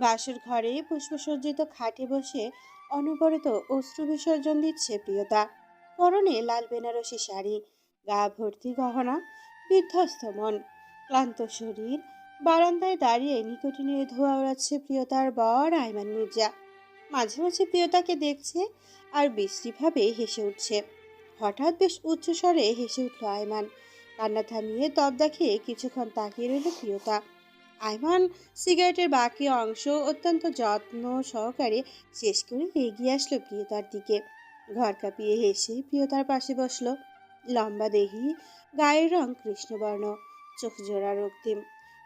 বাসর ঘরে পুষ্পসজ্জিত খাটে বসে অনবরত অশ্রু বিসর্জন দিচ্ছে প্রিয়তা। পরনে লাল বেনারসি শাড়ি, গা ভর্তি গহনা, বিধ্বস্ত মন। ক্লান্ত শরীর, বারান্দায় দাঁড়িয়ে নিকটিনে ধোয়া ওড়াচ্ছে প্রিয়তার বর আইমান মির্জা। মাঝে মাঝে প্রিয়তাকে দেখছে আর বিশ্রীভাবে হেসে উঠছে। হঠাৎ বেশ উচ্চস্বরে হেসে উঠল আয়মান। কান্না থামিয়ে তবদা খেয়ে কিছুক্ষণ তাকিয়ে রইল প্রিয়তা। আয়মান সিগারেটের বাকি অংশ অত্যন্ত যত্ন সহকারে শেষ করে এগিয়ে আসলো প্রিয়তার দিকে। ঘর কাঁপিয়ে হেসে প্রিয়তার পাশে বসল। লম্বা দেহি, গায়ের রং কৃষ্ণবর্ণ, চোখ জোড়া রক্তিম।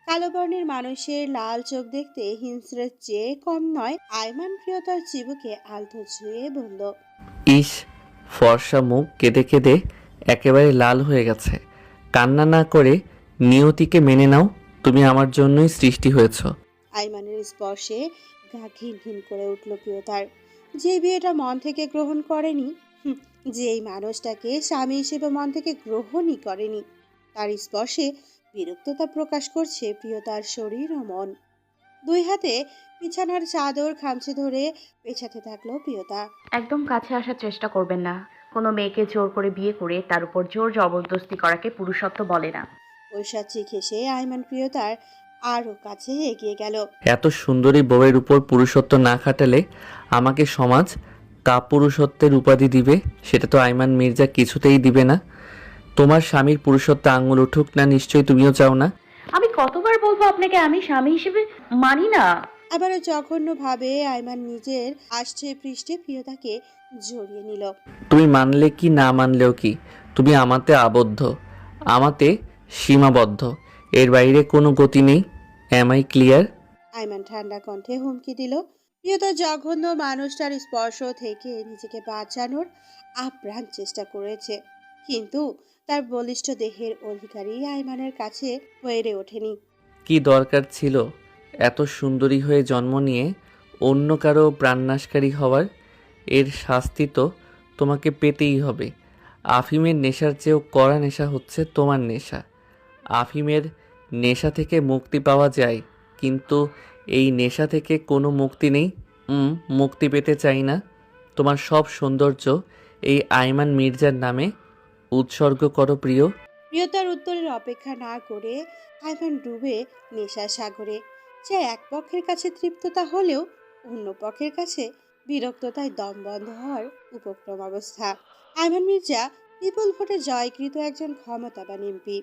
কালো বর্ণের মানুষের লাল চোখ দেখতে হিংস্রের চেয়ে কম নয় আয়মান প্রিয়তার চিবুকে আলতো ছুঁয়ে বলল, ইস, ফর্সা মুখ কেঁদে কেঁদে একেবারে লাল হয়ে গেছে। কান্না না করে নিয়তিকে মেনে নাও। তুমি আমার জন্যই সৃষ্টি হয়েছ। আইমানের স্পর্শে গা ঘিন ঘিন করে উঠল প্রিয়তার। যে বিয়েটা মন থেকে গ্রহণ করেনি যে এই মানুষটাকে স্বামী হিসেবে মন থেকে গ্রহণই করেনি তার স্পর্শে বিরক্ততা প্রকাশ করছে প্রিয়তার শরীর ও মন। দুই হাতে বিছানার চাদর খামচে ধরে পেছাতে থাকল প্রিয়তা। একদম কাছে আসার চেষ্টা করবেন না। কোনো মেয়েকে জোর করে বিয়ে করে তার উপর জোর জবরদস্তি করাকে পুরুষত্ব বলে না। ঐশাচিক হেসে আইমান প্রিয়তার আরও কাছে এগিয়ে গেল। এত সুন্দরী বউয়ের উপর পুরুষত্ব না খাটালে আমাকে সমাজ কাপুরুষত্বের উপাধি দিবে সেটা তো আইমান মির্জা কিছুতেই দিবে না। তোমার স্বামীর পুরুষত্ব আঙুল উঠুক না নিশ্চয়ই তুমিও চাও না। আমি কতবার বলব আপনাকে আমি স্বামী হিসেবে মানি না। আবারও জঘন্যভাবে আইমান নিজের আষ্টে পৃষ্ঠে প্রিয়তাকে জড়িয়ে নিল। তুমি মানলে কি না মানলেও কি? তুমি আমাতে আবদ্ধ। আমাতে সীমাবদ্ধ। এর বাইরে কোনো গতি নেই। এম আই ক্লিয়ার আইমান ঠান্ডা কণ্ঠে হুমকি দিল। প্রিয়তা জঘন্য মানুষটার স্পর্শ থেকে নিজেকে বাঁচানোর আপ্রাণ চেষ্টা করেছে। কিন্তু তার বলিষ্ঠ দেহের অধিকারী আইমানের কাছে হয়ে ওঠেনি। কি দরকার ছিল? এত সুন্দরী হয়ে জন্ম নিয়ে অন্য কারও প্রাণনাশকারী হওয়ার? এর শাস্তি তো তোমাকে পেতেই হবে। আফিমের নেশার চেয়েও কড়া নেশা হচ্ছে তোমার নেশা। আফিমের নেশা থেকে মুক্তি পাওয়া যায়, কিন্তু এই নেশা থেকে কোনো মুক্তি নেই। মুক্তি পেতে চাই না। তোমার সব সৌন্দর্য এই আইমান মির্জার নামে উৎসর্গ করো প্রিয়। প্রিয়তার উত্তরের অপেক্ষা না করে আইমান ডুবে নেশা সাগরে। যা এক পক্ষের কাছে তৃপ্ততা হলেও অন্য পক্ষের কাছে বিরক্ততায় দম বন্ধ হওয়ার উপক্রম অবস্থা আইমান মির্জা বিপুল ভোটে জয়কৃত একজন ক্ষমতাবান এমপি।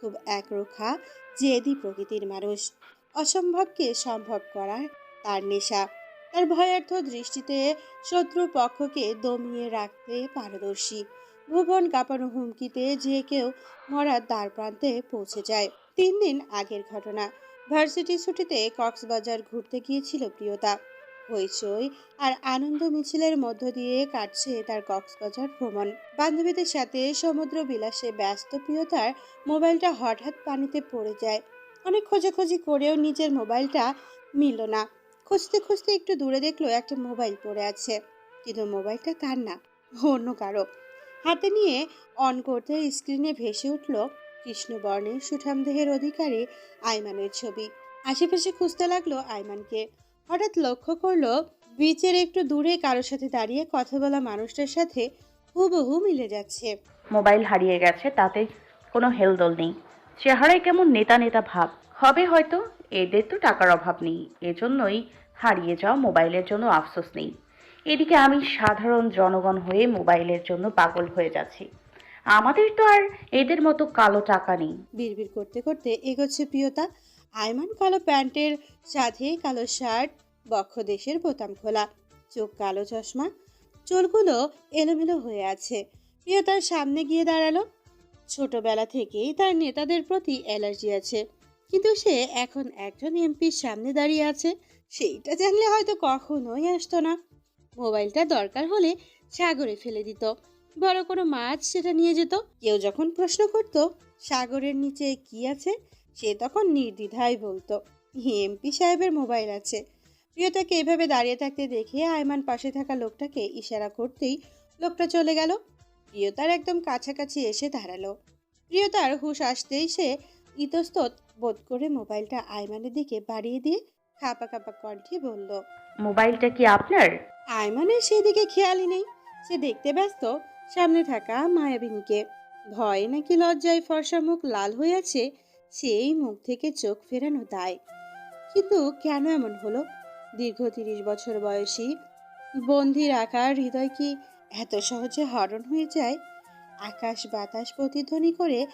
খুব একরোখা, জেদি প্রকৃতির মানুষ। অসম্ভবকে সম্ভব করার তার নেশা। তার ভয়ার্থ দৃষ্টিতে শত্রু পক্ষকে দমিয়ে রাখতে পারদর্শী। ভুবন কাঁপানো হুমকিতে যে কেউ মরার দ্বার প্রান্তে পৌঁছে যায়। তিন দিন আগের ঘটনা। ভার্সিটি ছুটিতে কক্সবাজার ঘুরতে গিয়েছিল প্রিয়তা। হইচই আর আনন্দ মিছিলের মধ্য দিয়ে কাটছে তার কক্সবাজার ভ্রমণ। বান্ধবীদের সাথে সমুদ্র বিলাসে ব্যস্ত প্রিয়তার মোবাইলটা হঠাৎ পানিতে পড়ে যায়। অনেক খোঁজাখুঁজি করেও নিজের মোবাইলটা মিলল না। খুঁজতে খুঁজতে একটু দূরে দেখল একটা মোবাইল পড়ে আছে, কিন্তু মোবাইলটা তার না, অন্য কারও। হাতে নিয়ে অন করতে স্ক্রিনে ভেসে উঠল কৃষ্ণবর্ণের সুঠাম দেহের অধিকারী আইমানের ছবি। আশেপাশে খুঁজতে লাগল আইমানকে। হঠাৎ লক্ষ্য করল বিচের একটু দূরে কারোর সাথে দাঁড়িয়ে কথা বলা মানুষটার সাথে হুবহু মিলে যাচ্ছে। মোবাইল হারিয়ে গেছে তাতে কোনো হেলদোল নেই। চেহারায় কেমন নেতা নেতা ভাব। হবে হয়তো এদের তো টাকার অভাব নেই। এজন্যই হারিয়ে যাওয়া মোবাইলের জন্য আফসোস নেই। এদিকে আমি সাধারণ জনগণ হয়ে মোবাইলের জন্য পাগল হয়ে যাচ্ছি। আমাদের তো আর এদের মতো কালো টাকা নেই। বিড়বিড় করতে করতে এগোচ্ছে প্রিয়তা। আয়মান কালো প্যান্টের সাথে কালো শার্ট, বক্ষ দেশের বোতাম খোলা, চোখ কালো চশমা, চুলগুলো এলোমেলো হয়ে আছে। প্রিয়তার সামনে গিয়ে দাঁড়াল। ছোটবেলা থেকেই তার নেতাদের প্রতি অ্যালার্জি আছে, কিন্তু সে এখন একজন এমপির সামনে দাঁড়িয়ে আছে, সেইটা জানলে হয়তো কখনোই আসতো না। মোবাইলটা দরকার হলে সাগরে ফেলে দিত। বড় কোনো মাছ সেটা নিয়ে যেত। কেউ যখন প্রশ্ন করত, সাগরের নিচে কি আছে সে তখন নির্দ্বিধায় বলতো এমপি সাহেবের মোবাইল আছে। প্রিয়তাকে এভাবে দাঁড়িয়ে থাকতে দেখে আয়মান পাশে থাকা লোকটাকে ইশারা করতেই লোকটা চলে গেল। প্রিয়তার একদম কাছাকাছি এসে দাঁড়াল। প্রিয়তার হুশ আসতেই সে ইতস্তত বোধ করে মোবাইলটা আয়মানের দিকে বাড়িয়ে দিয়ে খাপা খাপা কণ্ঠে বলল মোবাইলটা কি আপনার? আয়মানের সেদিকে খেয়ালই নেই। সে দেখতে ব্যস্ত সামনে থাকা মায়াবিনীকে। ভয় নাকি লজ্জায় ফর্সা মুখ লাল হয়ে আছে সেই মুখ থেকে চোখ ফেরানো দায় কিন্তু কেন এমন হলো? দীর্ঘ তিরিশ বছর বয়সী বন্দির আকার হৃদয় কি এত সহজে হরণ হয়ে যায়? আকাশ বাতাস প্রতিধ্বনি করে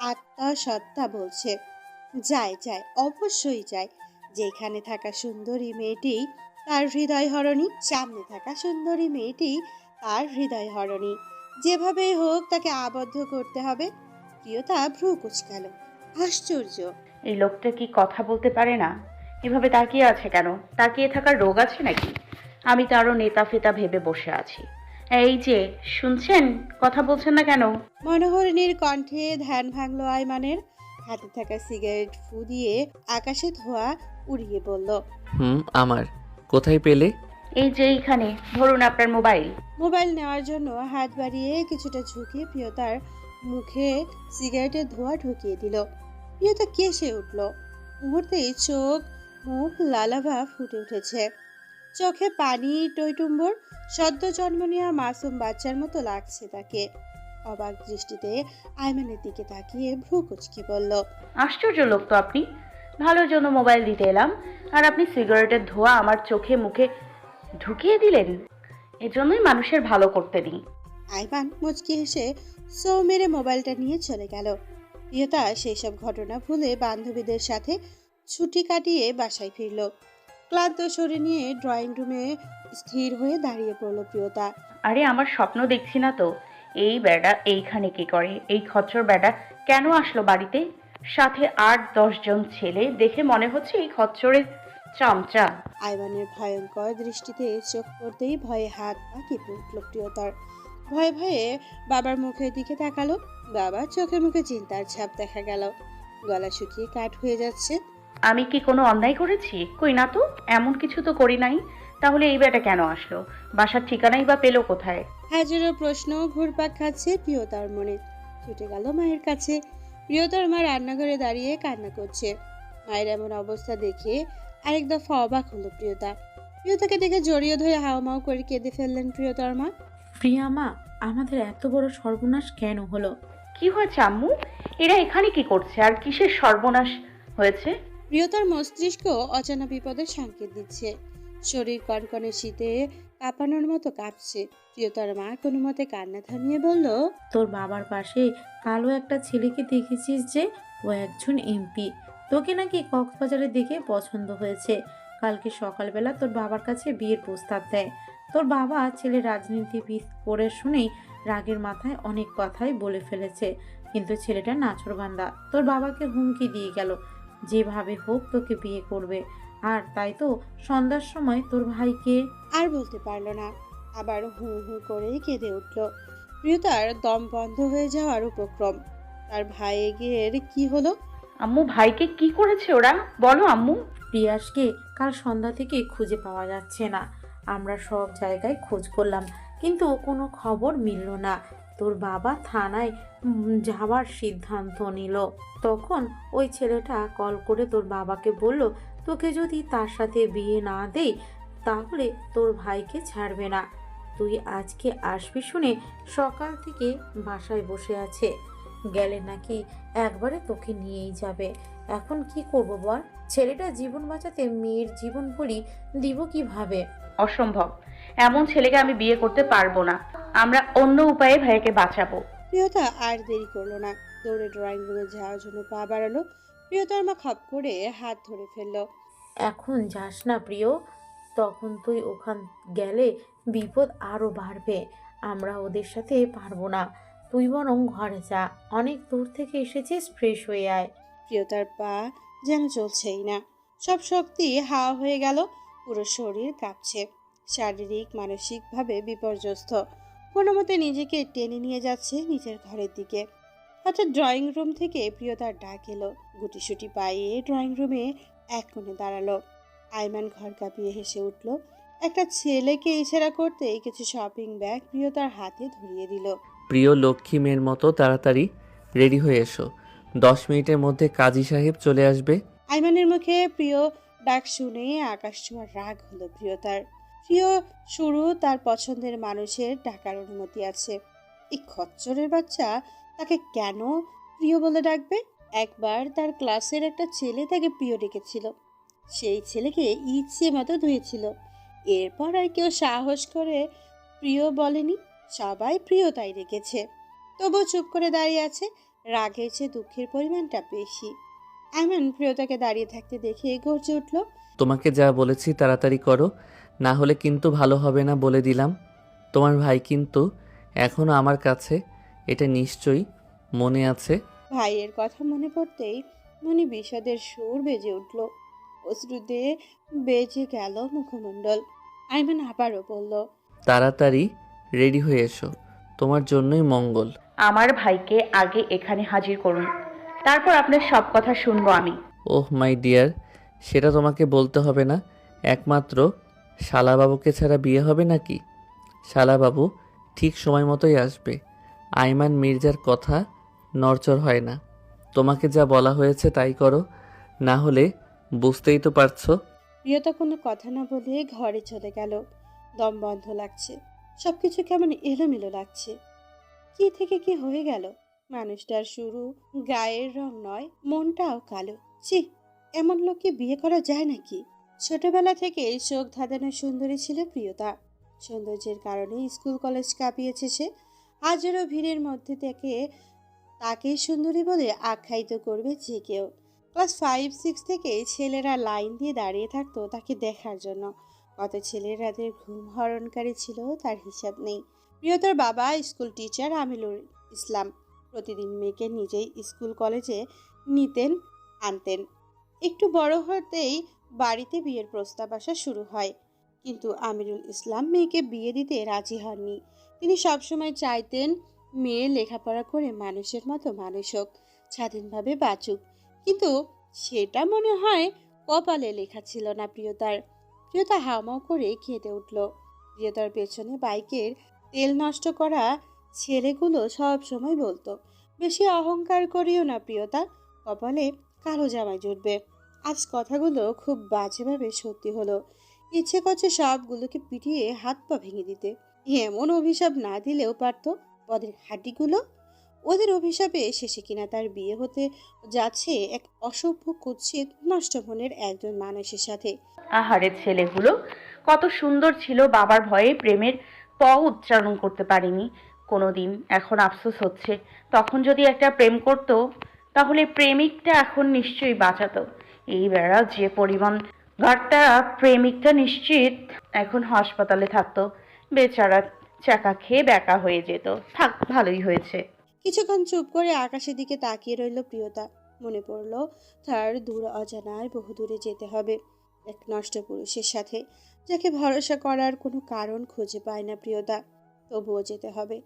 আত্মা সত্তা বলছে, যায় যায়, অবশ্যই যায়। যেখানে থাকা সুন্দরী মেয়েটি তার হৃদয় হরণী, সামনে থাকা সুন্দরী মেয়েটি তার হৃদয় হরণী। যেভাবেই হোক তাকে আবদ্ধ করতে হবে। প্রিয়তা ভ্রু কুচকালো। আশ্চর্য। এই লোকটা কি কথা বলতে পারে না? এভাবে তাকিয়ে আছে কেন? তাকিয়ে থাকার রোগ আছে নাকি? আমি তো আরও নেতা ফেতা ভেবে বসে আছি। এই যে শুনছেন? কথা বলছেন না কেন? মনোহরিণীর কণ্ঠে ধ্যান ভাঙলো আয়মানের। হাতে থাকা সিগারেট ফু দিয়ে আকাশে ধোয়া উড়িয়ে বলল হুম আমার। কোথায় পেলে? এই যে এইখানে ধরুন আপনার মোবাইল। মোবাইল নেওয়ার জন্য হাত বাড়িয়ে কিছুটা ঝুঁকিয়ে প্রিয়তার মুখে সিগারেটের ধোঁয়া ঢুকিয়ে দিল। প্রিয়তা কেসে উঠল? মুহূর্তেই চোখ মুখ লালাভা ফুটে উঠেছে। চোখে পানি টইটুম্বর সদ্য জন্ম নেওয়া মাসুম বাচ্চার মতো লাগছে তাকে। অবাক দৃষ্টিতে আয়মানের দিকে তাকিয়ে ভ্রু কুচকে বলল আশ্চর্য লোক তো আপনি। ভালোর জন্য মোবাইল দিতে এলাম আর আপনি সিগারেটের ধোঁয়া আমার চোখে মুখে ঢুকিয়ে দিলেন। এজন্যই মানুষের ভালো করতে দিই। আইমান মুচকি হেসে সো মেরে মোবাইলটা নিয়ে চলে গেল। প্রিয়তা সেই সব ঘটনা ভুলে বান্ধবীদের সাথে ছুটি কাটিয়ে বাসায় ফিরল। ক্লান্ত শরীর নিয়ে ড্রয়িং রুমে স্থির হয়ে দাঁড়িয়ে পড়ল প্রিয়তা। আরে আমার স্বপ্ন দেখছি না তো। এই বেড়া এইখানে কি করে? এই খচ্চর বেড়া কেন আসলো বাড়িতে? সাথে আট দশ জন ছেলে দেখে মনে হচ্ছে এই খচ্চরের চামচা। আইমানের ভয়ঙ্কর দৃষ্টিতে চোখ পড়তেই ভয়ে হাত পা কেঁপে উঠল প্রিয়তার। ভয়ে ভয়ে বাবার মুখের দিকে তাকালো। বাবার চোখে মুখে চিন্তার ছাপ দেখা গেল। গলা শুকিয়ে কাঠ হয়ে যাচ্ছে। আমি কি কোনো অন্যায় করেছি? কই না তো? এমন কিছু তো করি নাই। তাহলে এই বেটা কেন আসলো? বাসার ঠিকানাই বা পেল কোথায়? হাজারো প্রশ্ন ঘুরপাক খাচ্ছে প্রিয়তার মনে। ছুটে গেল মায়ের কাছে। প্রিয়তার মা রান্নাঘরে দাঁড়িয়ে কান্না করছে। মায়ের এমন অবস্থা দেখে আরেক দফা অবাক হলো প্রিয়তা। প্রিয়তাকে দেখে জড়িয়ে ধরে হাওমাও করে কেঁদে ফেললেন প্রিয়তার মা। প্রিয়া মা আমাদের এত বড় সর্বনাশ কেন হলো? কি হয়েছে আম্মু? এরা এখানে কি করছে? আর কিসের সর্বনাশ হয়েছে? প্রিয়তার মস্তিষ্ক অজানা বিপদের সংকেত দিচ্ছে। শরীর কনকনে শীতে কাঁপানোর মতো কাঁপছে। প্রিয়তার মা কোনো মতে কান্না থামিয়ে বলল তোর বাবার পাশে কালো একটা ছেলেকে দেখেছিস যে ও একজন এমপি। তোকে নাকি কক্সবাজারে দেখে পছন্দ হয়েছে। কালকে সকালবেলা তোর বাবার কাছে বিয়ের প্রস্তাব দেয়। তোর বাবা ছেলে রাজনীতিবিদ করে শুনেই রাগের মাথায় অনেক কথাই বলে ফেলেছে। কিন্তু ছেলেটা নাচরবান্দা তোর বাবাকে হুমকি দিয়ে গেল। যেভাবে হোক তোকে বিয়ে করবে। আর তাই তো সন্ধ্যার সময় তোর ভাইকে আর বলতে পারল না। আবার হু হু করেই কেঁদে উঠল। প্রিয়তার দম বন্ধ হয়ে যাওয়ার উপক্রম। তার ভাইয়ের কি হলো? আম্মু ভাইকে কি করেছে ওরা? বলো আম্মু। প্রিয়াসকে কাল সন্ধ্যা থেকে খুঁজে পাওয়া যাচ্ছে না। আমরা সব জায়গায় খোঁজ করলাম, কিন্তু কোনো খবর মিলল না। তোর বাবা থানায় যাওয়ার সিদ্ধান্ত নিল। তখন ওই ছেলেটা কল করে তোর বাবাকে বলল, তোকে যদি তার সাথে বিয়ে না দেই, তাহলে তোর ভাইকে ছাড়বে না। তুই আজকে আসবি শুনে সকাল থেকে বাসায় বসে আছে। গেলে নাকি একবারে তোকে নিয়েই যাবে। এখন কি করব বল? ছেলেটা জীবন বাঁচাতে মেয়ের জীবন বলি দিব কীভাবে? অসম্ভব। এমন ছেলেকে আমি বিয়ে করতে পারব না। আমরা অন্য উপায়ে ভাইয়াকে বাঁচাবো। প্রিয়তা আর দেরি করল না। দৌড়ে ড্রয়িং রুমে যাওয়ার জন্য পা বাড়ালো। প্রিয়তার মা খপ করে হাত ধরে ফেলল। এখন যাস না প্রিয় তখন তুই ওখান গেলে বিপদ আরও বাড়বে। আমরা ওদের সাথে পারব না। তুই বরং ঘরে যা। অনেক দূর থেকে এসেছিস ফ্রেশ হয়ে আয়। প্রিয়তার পা যেন চলছেই না। সব শক্তি হাওয়া হয়ে গেল। পুরো শরীর কাঁপছে। শারীরিক মানসিকভাবে বিপর্যস্ত। কোনো মতে নিজেকে টেনে নিয়ে যাচ্ছে নিজের ঘরের দিকে। হঠাৎ ড্রয়িং রুম থেকে প্রিয়তার ডাক এলো। গুটিসুটি পায়ে ড্রয়িং রুমে এক কোণে দাঁড়াল। আইমান ঘর কাঁপিয়ে হেসে উঠল। একটা ছেলেকে ইশারা করতে কিছু শপিং ব্যাগ প্রিয়তার হাতে ধরিয়ে দিল। প্রিয় লক্ষ্মী মেয়ের মতো তাড়াতাড়ি রেডি হয়ে এসো। দশ মিনিটের মধ্যে কাজী সাহেব চলে আসবে। আইমানের মুখে প্রিয় ডাক শুনে আকাশ ছোঁয়ার রাগ হলো প্রিয়তার। প্রিয় শুরু তার পছন্দের মানুষের ডাকার অনুমতি আছে। এই খচ্চরের বাচ্চা তাকে কেন প্রিয় বলে ডাকবে? একবার তার ক্লাসের একটা ছেলে তাকে প্রিয় ডেকেছিল। সেই ছেলেকে ইচ্ছে মতো ধুয়েছিল। এরপর আর কেউ সাহস করে প্রিয় বলেনি, সবাই প্রিয় তাই রেখেছে তবু চুপ করে দাঁড়িয়ে আছে। রাগের চেয়ে দুঃখের পরিমাণটা বেশি। এমন প্রিয়তাকে দাঁড়িয়ে থাকতে দেখে গর্জে উঠল তোমাকে যা বলেছি তাড়াতাড়ি করো না হলে কিন্তু ভালো হবে না বলে দিলাম। তোমার ভাই কিন্তু এখনও আমার কাছে এটা নিশ্চয়ই মনে আছে। ভাইয়ের কথা মনে পড়তেই মনে বিষাদের সুর বেজে উঠল। অশ্রুতে বেজে গেল মুখমণ্ডল। আইমান আবারও বলল তাড়াতাড়ি রেডি হয়ে এসো তোমার জন্যই মঙ্গল। আমার ভাইকে আগে এখানে হাজির করুন। তারপর আপনার সব কথা শুনব আমি। ওহ মাই ডিয়ার সেটা তোমাকে বলতে হবে না। একমাত্র শালাবাবুকে ছাড়া বিয়ে হবে নাকি? শালাবাবু ঠিক সময় মতোই আসবে। আইমান মির্জার কথা নড়চড় হয় না। তোমাকে যা বলা হয়েছে তাই করো না হলে বুঝতেই তো পারছ। প্রিয়তা কোনো কথা না বলে ঘরে চলে গেল। দম বন্ধ লাগছে। সবকিছু কেমন এলোমেলো লাগছে। কি থেকে কি হয়ে গেল? মানুষটার শুরু গায়ের রং নয়, মনটাও কালো। ছি, এমন লোককে বিয়ে করা যায় নাকি? ছোটবেলা থেকে চোখ ধাঁধানো সুন্দরী ছিল প্রিয়তা। সৌন্দর্যের কারণে স্কুল কলেজ কাঁপিয়েছে সে। হাজারো ভিড়ের মধ্যে থেকে তাকে সুন্দরী বলে আখ্যায়িত করবে যে কেউ। ক্লাস ফাইভ, সিক্স থেকে ছেলেরা লাইন দিয়ে দাঁড়িয়ে থাকতো তাকে দেখার জন্য। কত ছেলের রাতের ঘুম হরণকারী ছিল তার হিসাব নেই। প্রিয়তার বাবা স্কুল টিচার আমিলুর ইসলাম। প্রতিদিন মেয়েকে নিজেই স্কুল কলেজে নিতেন, আনতেন। একটু বড় হতেই বাড়িতে বিয়ের প্রস্তাব আসা শুরু হয়। কিন্তু আমিরুল ইসলাম মেয়েকে বিয়ে দিতে রাজি হননি। তিনি সবসময় চাইতেন মেয়ে লেখাপড়া করে মানুষের মতো মানুষ হোক, স্বাধীনভাবে বাঁচুক। কিন্তু সেটা মনে হয় কপালে লেখা ছিল না প্রিয়তার। প্রিয়তা হাওমাও করে কেঁদে উঠল। প্রিয়তার পেছনে বাইকের তেল নষ্ট করা ছেলেগুলো সব সময় বলতো, বেশি অহংকার করিও না প্রিয়তা, কপালে কালো জামাই জুটবে। আজ কথাগুলো খুব বাজেভাবে সত্যি হলো। ইচ্ছে করছে সবগুলোকে পিটিয়ে হাত পা ভেঙে দিতে। এমন অভিশাপ না দিলেও পারতো পদের হাড্ডিগুলো ওদের অভিশাপে শেষে কিনা তার বিয়ে হতে যাচ্ছে এক অসভ্য কুৎসিত নষ্ট মনের একজন মানুষের সাথে। আহারে ছেলেগুলো, কত সুন্দর ছিল বাবার ভয়ে প্রেমের প উচ্চারণ করতে পারিনি। কোনোদিন এখন আফসোস হচ্ছে। তখন যদি একটা প্রেম করত, তাহলে প্রেমিকটা এখন নিশ্চয়ই বাঁচাতো। এই বেড়া যে পরিমাণ ঘাটটা প্রেমিকটা নিশ্চিত এখন হাসপাতালে থাকতো। বেচারা চাকা খেয়ে ব্যাকা হয়ে যেত। থাক, ভালোই হয়েছে। কিছুক্ষণ চুপ করে আকাশের দিকে তাকিয়ে রইল প্রিয়তা। মনে পড়ল তার দূর অজানায় বহু দূরে যেতে হবে এক নষ্ট পুরুষের সাথে, যাকে ভরসা করার কোনো কারণ খুঁজে পায় না প্রিয়তা। তবুও যেতে হবে।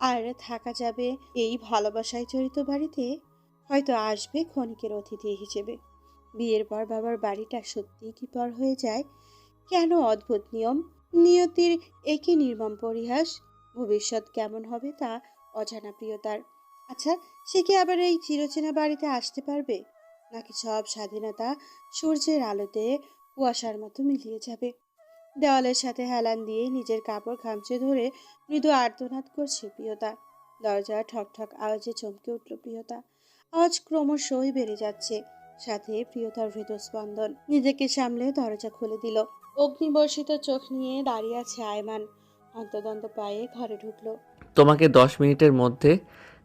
আর থাকা যাবে এই ভালোবাসায় জড়িত বাড়িতে, হয়তো আসবে ক্ষণিকের অতিথি হিসেবে। বিয়ের পর বাবার বাড়িটা সত্যিই কি পর হয়ে যায়? কেন অদ্ভুত নিয়ম? নিয়তির একই নির্মম পরিহাস? ভবিষ্যৎ কেমন হবে তা অজানা প্রিয়তার। আচ্ছা সে কি আবার এই চিরচেনা বাড়িতে আসতে পারবে? নাকি সব স্বাধীনতা সূর্যের আলোতে কুয়াশার মতো মিলিয়ে যাবে? দেওয়ালের সাথে হেলান দিয়ে নিজের কাপড় খামচে ধরে মৃদু আর্তনাদ করছে প্রিয়তা। দরজা ঠক ঠক আওয়াজে চমকে উঠল প্রিয়তা। আওয়াজ ক্রমশই বেড়ে যাচ্ছে। সাথে প্রিয়তার হৃদস্পন্দন নিজেকে সামলে দরজা খুলে দিল। অগ্নিবর্ষিত চোখ নিয়ে দাঁড়িয়ে আছে আয়মান। অন্তদন্ত পায়ে ঘরে ঢুকলো। তোমাকে দশ মিনিটের মধ্যে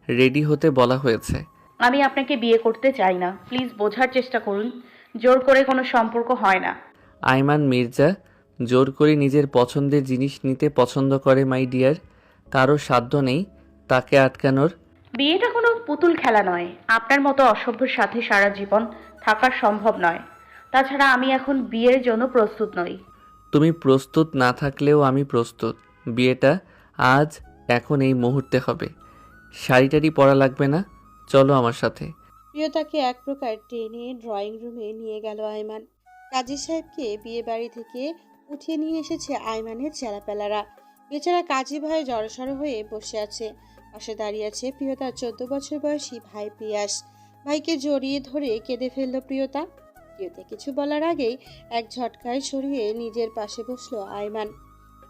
রেডি হতে বলা হয়েছে। আমি আপনাকে বিয়ে করতে চাই না। প্লিজ বোঝার চেষ্টা করুন। জোর করে কোনো সম্পর্ক হয় না। আইমান মির্জা জোর করে নিজের পছন্দের জিনিস নিতে পছন্দ করে মাই ডিয়ার কারও সাধ্য নেই তাকে আটকানোর। বিয়েটা কোনো পুতুল খেলা নয়। আপনার মতো অসভ্যের সাথে সারা জীবন থাকা সম্ভব নয়। তাছাড়া আমি এখন বিয়ের জন্য প্রস্তুত নই। তুমি প্রস্তুত না থাকলেও আমি প্রস্তুত। বিয়েটা আজ এখন এই মুহূর্তে হবে। শাড়ি টাড়ি পরা লাগবে না। চলো আমার সাথে। প্রিয়তাকে এক প্রকার টেনে ড্রয়িং রুমে নিয়ে গেল আয়মান। কাজী সাহেবকে বিয়ে বাড়ি থেকে উঠিয়ে নিয়ে এসেছে আয়মানের চেলাপেলারা। বেচারা কাজী ভাই জড়সড় হয়ে বসে আছে। পাশে দাঁড়িয়ে আছে প্রিয়তার চোদ্দ বছর বয়সী ভাই পিয়াস ভাইকে জড়িয়ে ধরে কেঁদে ফেলল প্রিয়তা। প্রিয়তা কিছু বলার আগেই এক ঝটকায় সরিয়ে নিজের পাশে বসল আয়মান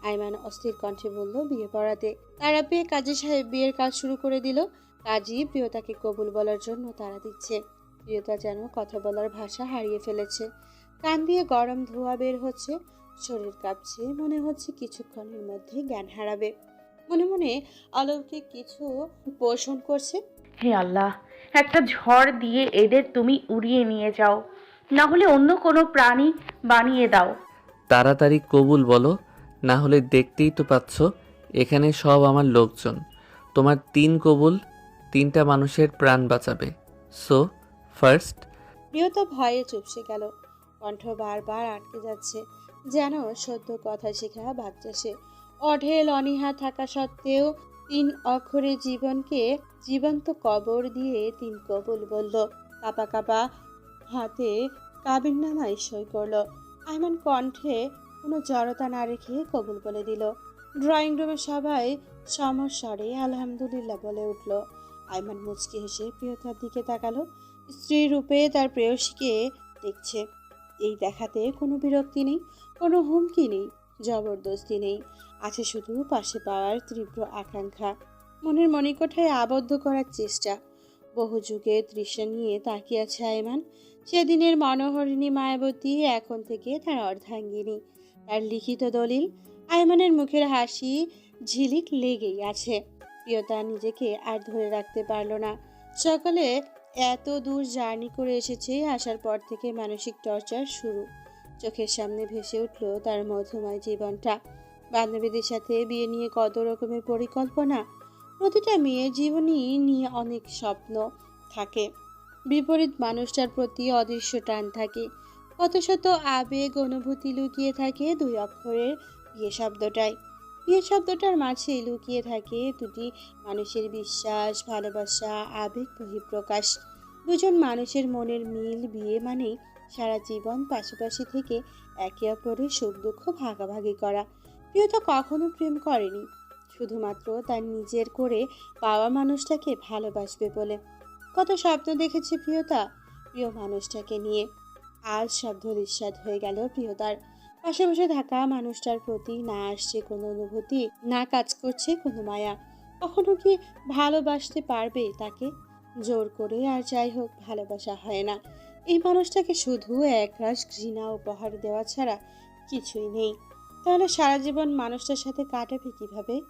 আয়মান অস্থির কণ্ঠে বলল, বিয়ে পড়াতে। তারা পেয়ে কাজী সাহেব বিয়ের কাজ শুরু করে দিল। কাজী প্রিয়তাকে কবুল বলার জন্য তারা দিচ্ছে। প্রিয়তা যেন কথা বলার ভাষা হারিয়ে ফেলেছে। কান দিয়ে গরম ধোঁয়া বের হচ্ছে। শরীর কাঁপছে মনে হচ্ছে কিছুক্ষণের মধ্যে জ্ঞান হারাবে। মনে মনে আলোকে কিছু পোষণ করছে। হে আল্লাহ একটা ঝড় দিয়ে এদের তুমি উড়িয়ে নিয়ে যাও। না হলে অন্য কোনো প্রাণী বানিয়ে দাও। তাড়াতাড়ি কবুল বলো না হলে দেখতেই তো পাচ্ছ এখানে সব আমার লোকজন। তোমার তিন কবুল তিনটা মানুষের প্রাণ বাঁচাবে। সো ফার্স্ট প্রিয়তা ভয়ে চুপসে গেল। কণ্ঠ বারবার আটকে যাচ্ছে। যেন সদ্য কথা শেখা বাচ্চা সে। অঢেল অনীহা থাকা সত্ত্বেও তিন অক্ষরে জীবনকে জীবন্ত কবর দিয়ে তিন কবুল বলল। কাপা কাপা হাতে কাবির নামায় সই করল। আইমান কণ্ঠে কোনো জড়তা না রেখে কবুল বলে দিল। ড্রয়িং রুমে সবাই সমস্বরে আলহামদুলিল্লাহ বলে উঠল। আইমান মুচকি হেসে প্রিয়তার দিকে তাকালো। স্ত্রী রূপে তার প্রেয়সীকে দেখছে। এই দেখাতে কোনো বিরক্তি নেই, কোনো হুমকি নেই, জবরদস্তি নেই। আছে শুধু পাশে পাওয়ার তীব্র আকাঙ্ক্ষা, মনের মণিকোঠায় আবদ্ধ করার চেষ্টা। বহু যুগের দৃশ্য নিয়ে তাকিয়ে আছে আয়মান। সেদিনের মনোহরিণী মায়াবতী এখন থেকে তার অর্ধাঙ্গিনী। তার লিখিত দলিল, আয়মানের মুখের হাসি ঝিলিক লেগেই আছে। প্রিয়তা নিজেকে আর ধরে রাখতে পারল না। সকালে এত দূর জার্নি করে এসেছে, আসার পর থেকে মানসিক টর্চার শুরু। চোখের সামনে ভেসে উঠল তার মধুময় জীবনটা। বান্ধবীদের সাথে বিয়ে নিয়ে কত রকমের পরিকল্পনা? প্রতিটা মেয়ের জীবনই নিয়ে অনেক স্বপ্ন থাকে। বিপরীত মানুষটার প্রতি অদৃশ্য টান থাকে। কত শত আবেগ, অনুভূতি লুকিয়ে থাকে দুই অক্ষরের বিয়ে শব্দটাই বিয়ে শব্দটার মাঝে লুকিয়ে থাকে দুটি মানুষের বিশ্বাস, ভালোবাসা, আবেগ, বহিঃপ্রকাশ। দুজন মানুষের মনের মিল, বিয়ে মানেই সারা জীবন পাশাপাশি থেকে একে অপরের সুখ দুঃখ ভাগাভাগি করা। প্রিয়তা কখনো প্রেম করেনি, শুধুমাত্র তার নিজের করে পাওয়া মানুষটাকে ভালোবাসবে বলে। কত স্বপ্ন দেখেছে প্রিয়তা, প্রিয় মানুষটাকে নিয়ে। আজ সব ধরিস্বাদ হয়ে গেল প্রিয়তার। পাশে বসে থাকা মানুষটার প্রতি না আসছে কোনো অনুভূতি, না কাজ করছে কোনো মায়া। কখনো কি ভালোবাসতে পারবে তাকে? জোর করে আর যাই হোক, ভালোবাসা হয় না। এই মানুষটাকে শুধু একরাশ ঘৃণা উপহার দেওয়া ছাড়া কিছুই নেই। তাহলে সারা জীবন মানুষটার সাথে কাটাবে কীভাবে?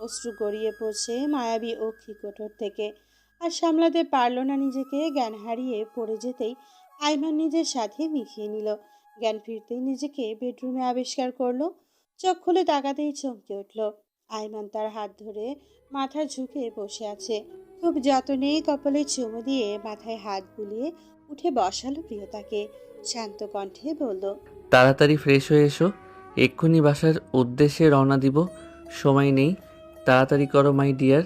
অশ্রু গড়িয়ে পড়ছে মায়াবী অক্ষি কোটর থেকে। আর সামলাতে পারল না নিজেকে, জ্ঞান হারিয়ে পড়ে যেতেই আইমান নিজের সাথে মিশিয়ে নিল। জ্ঞান ফিরতেই নিজেকে বেডরুমে আবিষ্কার করল। চোখ খুলে তাকাতেই চমকে উঠল। আইমান তার হাত ধরে মাথা ঝুঁকে বসে আছে। খুব যত্নে কপালে চুমু দিয়ে মাথায় হাত বুলিয়ে উঠে বসালো প্রিয়তাকে। শান্ত কণ্ঠে বলল, তাড়াতাড়ি ফ্রেশ হয়ে এসো। এক্ষুনি বাসার উদ্দেশ্যে রওনা দিব। সময় নেই। তাড়াতাড়ি করো, মাই ডিয়ার।